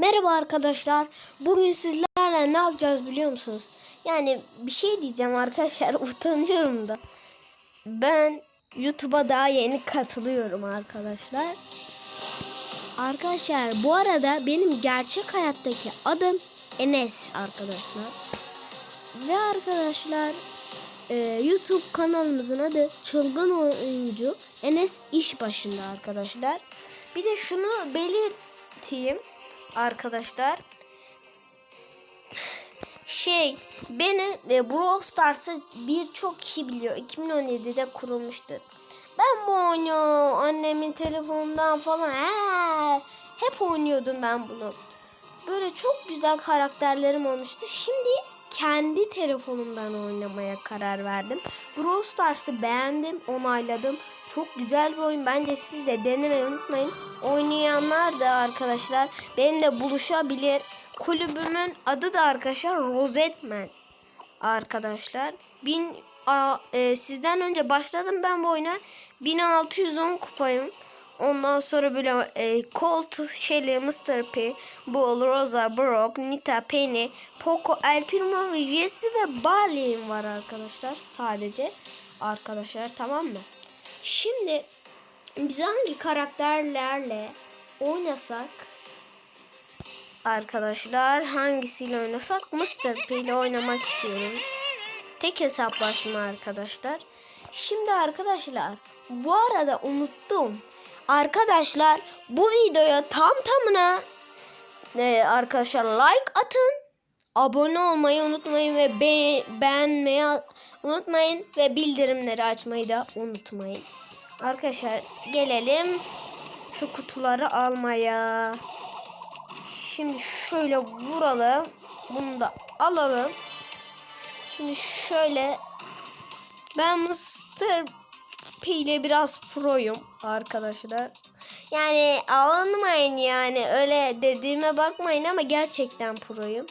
Merhaba arkadaşlar. Bugün sizlerle ne yapacağız biliyor musunuz? Yani bir şey diyeceğim arkadaşlar utanıyorum da. Ben YouTube'a daha yeni katılıyorum arkadaşlar. Arkadaşlar bu arada benim gerçek hayattaki adım Enes arkadaşlar. Ve arkadaşlar e, YouTube kanalımızın adı Çılgın Oyuncu Enes İş Başında arkadaşlar. Bir de şunu belirteyim arkadaşlar. Şey beni e, Brawl Stars'ı birçok kişi biliyor. 2017'de kurulmuştur. Ben bu oyunu annemin telefonundan falan he, hep oynuyordum ben bunu. Böyle çok güzel karakterlerim olmuştu. Şimdi kendi telefonumdan oynamaya karar verdim. Brawl Stars'ı beğendim, onayladım. Çok güzel bir oyun. Bence siz de denemeyi unutmayın. Oynayanlar da arkadaşlar benimle buluşabilir. Kulübümün adı da arkadaşlar Rosetman. Arkadaşlar bin a, e, sizden önce başladım ben bu oyuna. 1610 kupayım. Ondan sonra böyle e, Colt, Shelly, Mr. P, Bull, Rosa, Brock, Nita, Penny, Poco, El Primo, Jesse ve Barley'im var arkadaşlar. Sadece arkadaşlar tamam mı? Şimdi biz hangi karakterlerle oynasak arkadaşlar hangisiyle oynasak Mr. P ile oynamak istiyorum. Tek hesaplaşma arkadaşlar. Şimdi arkadaşlar bu arada unuttum. Arkadaşlar bu videoya tam tamına e, arkadaşlar like atın. Abone olmayı unutmayın ve be beğenmeyi unutmayın ve bildirimleri açmayı da unutmayın. Arkadaşlar gelelim şu kutuları almaya. Şimdi şöyle vuralım. Bunu da alalım. Şimdi şöyle ben Mr. İle biraz proyum arkadaşlar. Yani alınmayın yani öyle dediğime bakmayın ama gerçekten proyum.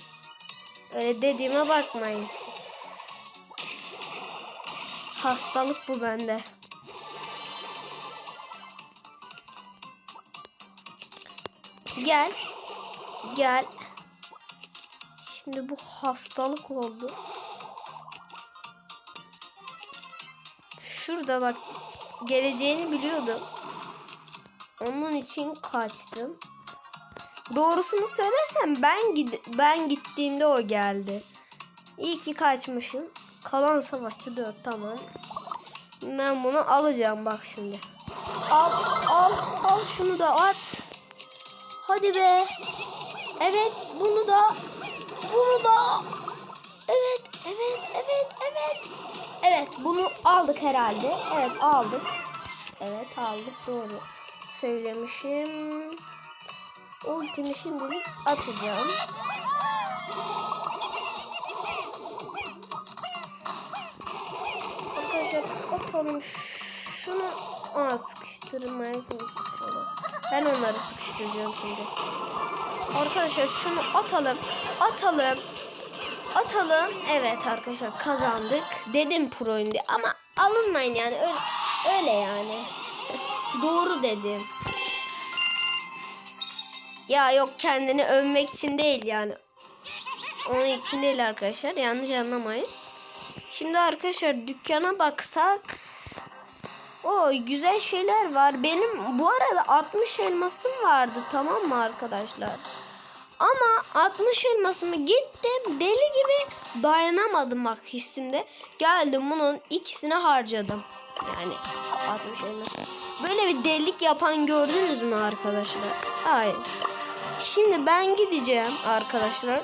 Öyle dediğime bakmayın. Hastalık bu bende. Gel. Gel. Şimdi bu hastalık oldu. Şurada bak geleceğini biliyordum. Onun için kaçtım. Doğrusunu söylersem ben gid ben gittiğimde o geldi. İyi ki kaçmışım. Kalan savaşçı 4 tamam. Ben bunu alacağım bak şimdi. Al al al şunu da at. Hadi be. Evet bunu da bunu da Evet evet evet. Evet bunu aldık herhalde. Evet aldık. Evet aldık doğru. Söylemişim. Ultimi şimdilik atacağım. Arkadaşlar atalım şunu Aa, sıkıştırmaya çalışıyorum. Ben onları sıkıştıracağım şimdi. Arkadaşlar şunu atalım. Atalım. Atalım. Evet arkadaşlar kazandık. Dedim proyum diye ama alınmayın yani öyle, öyle yani. Doğru dedim. Ya yok kendini övmek için değil yani. Onun için değil arkadaşlar. Yanlış anlamayın. Şimdi arkadaşlar dükkana baksak. O güzel şeyler var. Benim bu arada 60 elmasım vardı tamam mı arkadaşlar? Ama 60 elmasımı gittim deli gibi dayanamadım bak hissimde. Geldim bunun ikisini harcadım. Yani 60 elması. Böyle bir delilik yapan gördünüz mü arkadaşlar? Hayır. Şimdi ben gideceğim arkadaşlar.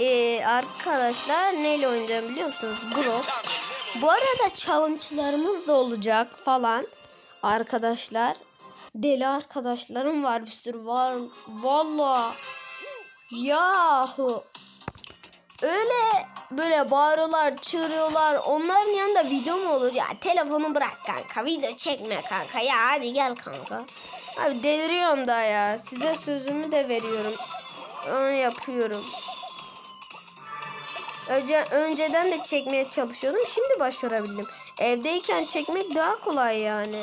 Ee, arkadaşlar neyle oynayacağım biliyor musunuz? Brock. Bu arada challenge'larımız da olacak falan. Arkadaşlar. Deli arkadaşlarım var bir sürü var. Valla. Yahu. Öyle böyle bağırıyorlar, çığırıyorlar. Onların yanında video mu olur? Ya telefonu bırak kanka. Video çekme kanka. Ya hadi gel kanka. Abi deliriyorum da ya. Size sözümü de veriyorum. Onu yapıyorum. Önce, önceden de çekmeye çalışıyordum. Şimdi başarabildim. Evdeyken çekmek daha kolay yani.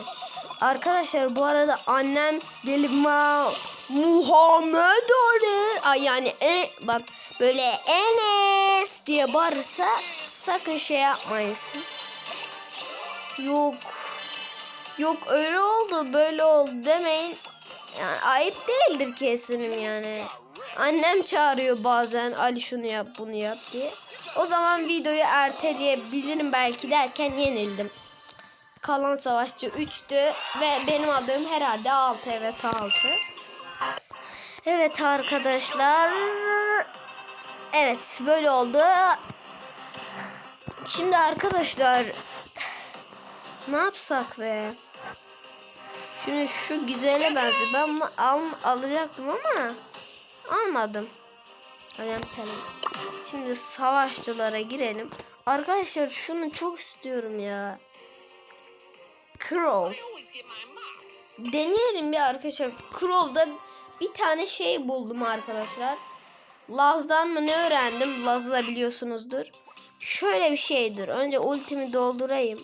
Arkadaşlar bu arada annem deli ma Muhammed Ali. Ay yani e, bak böyle Enes diye bağırırsa sakın şey yapmayın siz. Yok. Yok öyle oldu böyle oldu demeyin. Yani ayıp değildir kesinim yani. Annem çağırıyor bazen Ali şunu yap bunu yap diye. O zaman videoyu erteleyebilirim belki derken yenildim. Kalan savaşçı 3'tü ve benim adım herhalde 6 evet 6. Evet arkadaşlar. Evet böyle oldu. Şimdi arkadaşlar ne yapsak be? Şimdi şu güzele benziyor. Ben al, alacaktım ama almadım. Şimdi savaşçılara girelim. Arkadaşlar şunu çok istiyorum ya. Crow. Deneyelim bir arkadaşlar. Crow'da bir tane şey buldum arkadaşlar. Laz'dan mı ne öğrendim? Laz'ı da biliyorsunuzdur. Şöyle bir şeydir. Önce ultimi doldurayım.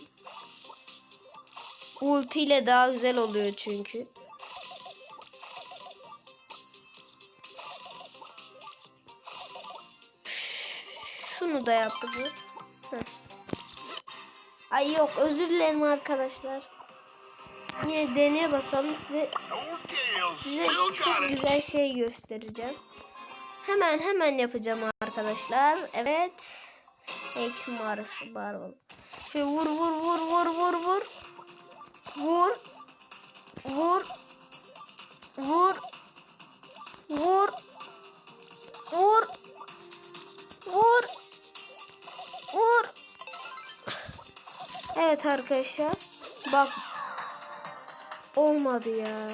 Ulti ile daha güzel oluyor çünkü. Şunu da yaptık mı? Heh. Ay yok özür dilerim arkadaşlar. Yine deneye basalım size size çok güzel şey göstereceğim. Hemen hemen yapacağım arkadaşlar. Evet. Eğitim mağarası var oğlum. Şöyle vur vur vur vur vur vur. Vur. Vur. Vur. Vur. Evet arkadaşlar. Bak. Olmadı ya.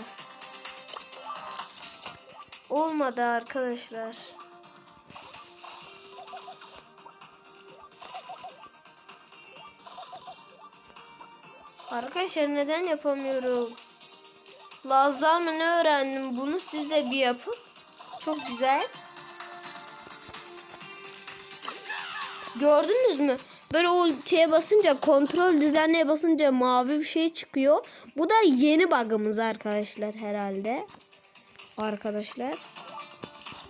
Olmadı arkadaşlar. Arkadaşlar neden yapamıyorum? Laz'dan mı ne öğrendim? Bunu siz de bir yapın. Çok güzel. Gördünüz mü? Böyle ultiye basınca kontrol düzenleye basınca mavi bir şey çıkıyor. Bu da yeni bug'ımız arkadaşlar herhalde. Arkadaşlar.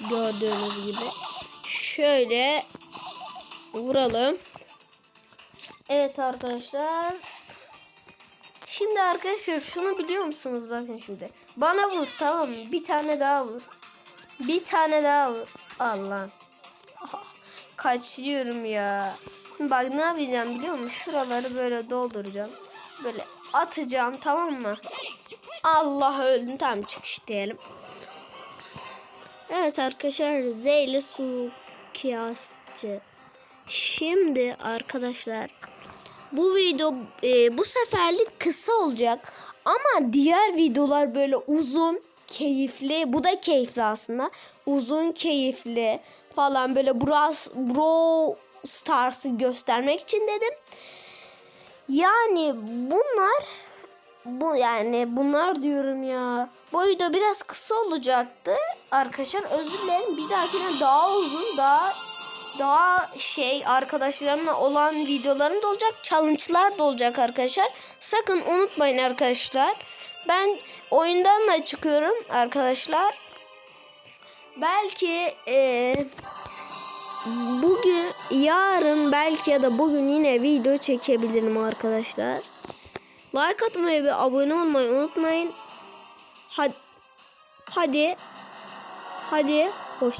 Gördüğünüz gibi. Şöyle vuralım. Evet arkadaşlar. Şimdi arkadaşlar şunu biliyor musunuz? Bakın şimdi. Bana vur tamam mı? Bir tane daha vur. Bir tane daha vur. Allah. Kaçıyorum ya. Bak ne yapacağım biliyor musun? Şuraları böyle dolduracağım. Böyle atacağım tamam mı? Allah öldüm tamam çıkış diyelim. Evet arkadaşlar Zeyli su kıyasçı. Şimdi arkadaşlar bu video e, bu seferlik kısa olacak ama diğer videolar böyle uzun keyifli bu da keyifli aslında uzun keyifli falan böyle Bros, Bro Stars'ı göstermek için dedim. Yani bunlar bu yani bunlar diyorum ya. Bu video biraz kısa olacaktı arkadaşlar. Özür dilerim. Bir dahakine daha uzun, daha daha şey arkadaşlarımla olan videolarım da olacak. Challenge'lar da olacak arkadaşlar. Sakın unutmayın arkadaşlar. Ben oyundan da çıkıyorum arkadaşlar. Belki eee bugün yarın belki ya da bugün yine video çekebilirim arkadaşlar. Like atmayı ve abone olmayı unutmayın. Hadi hadi hadi hoşça